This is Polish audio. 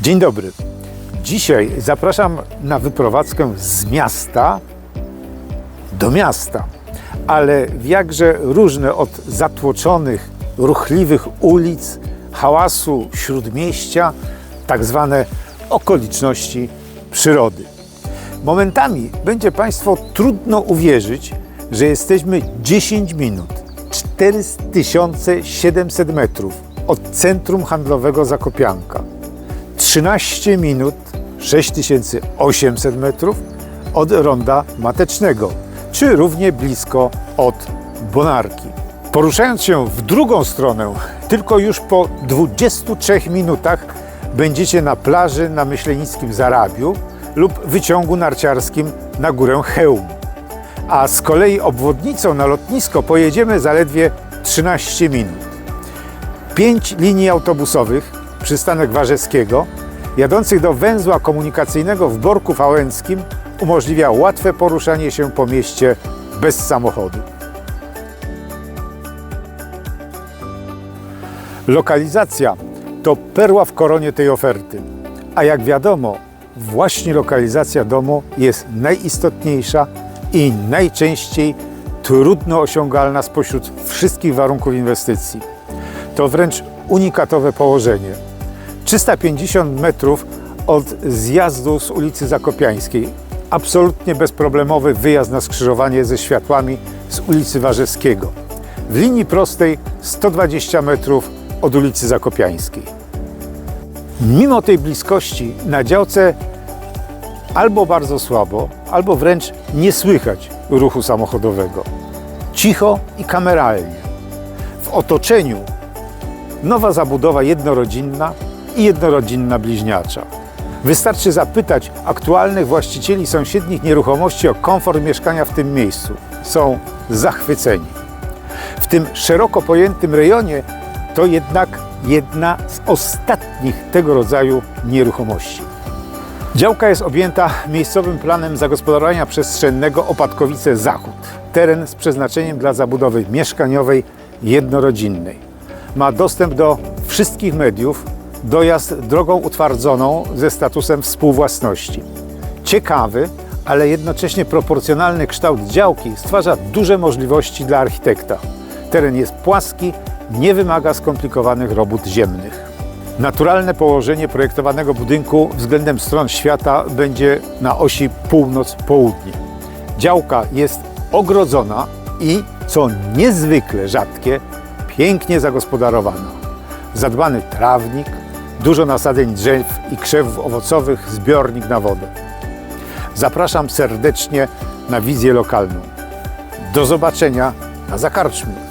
Dzień dobry. Dzisiaj zapraszam na wyprowadzkę z miasta do miasta, ale w jakże różne od zatłoczonych, ruchliwych ulic, hałasu śródmieścia, tak zwane okoliczności przyrody. Momentami będzie Państwu trudno uwierzyć, że jesteśmy 10 minut, 4700 metrów od centrum handlowego Zakopianka. 13 minut 6800 metrów od ronda Matecznego, czy równie blisko od Bonarki. Poruszając się w drugą stronę, tylko już po 23 minutach będziecie na plaży na Myślenickim Zarabiu lub wyciągu narciarskim na górę Chełm. A z kolei obwodnicą na lotnisko pojedziemy zaledwie 13 minut. Pięć linii autobusowych, przystanek Warzeskiego, jadących do węzła komunikacyjnego w Borku Wałęskim umożliwia łatwe poruszanie się po mieście bez samochodu. Lokalizacja to perła w koronie tej oferty. A jak wiadomo, właśnie lokalizacja domu jest najistotniejsza i najczęściej trudno osiągalna spośród wszystkich warunków inwestycji. To wręcz unikatowe położenie. 350 metrów od zjazdu z ulicy Zakopiańskiej. Absolutnie bezproblemowy wyjazd na skrzyżowanie ze światłami z ulicy Warzeskiego. W linii prostej 120 metrów od ulicy Zakopiańskiej. Mimo tej bliskości na działce albo bardzo słabo, albo wręcz nie słychać ruchu samochodowego. Cicho i kameralnie. W otoczeniu nowa zabudowa jednorodzinna i jednorodzinna bliźniacza. Wystarczy zapytać aktualnych właścicieli sąsiednich nieruchomości o komfort mieszkania w tym miejscu. Są zachwyceni. W tym szeroko pojętym rejonie to jednak jedna z ostatnich tego rodzaju nieruchomości. Działka jest objęta miejscowym planem zagospodarowania przestrzennego Opadkowice Zachód. Teren z przeznaczeniem dla zabudowy mieszkaniowej jednorodzinnej. Ma dostęp do wszystkich mediów, dojazd drogą utwardzoną ze statusem współwłasności. Ciekawy, ale jednocześnie proporcjonalny kształt działki stwarza duże możliwości dla architekta. Teren jest płaski, nie wymaga skomplikowanych robót ziemnych. Naturalne położenie projektowanego budynku względem stron świata będzie na osi północ-południe. Działka jest ogrodzona i, co niezwykle rzadkie, pięknie zagospodarowana. Zadbany trawnik, dużo nasadzeń drzew i krzewów owocowych, zbiornik na wodę. Zapraszam serdecznie na wizję lokalną. Do zobaczenia na Zakarczmu.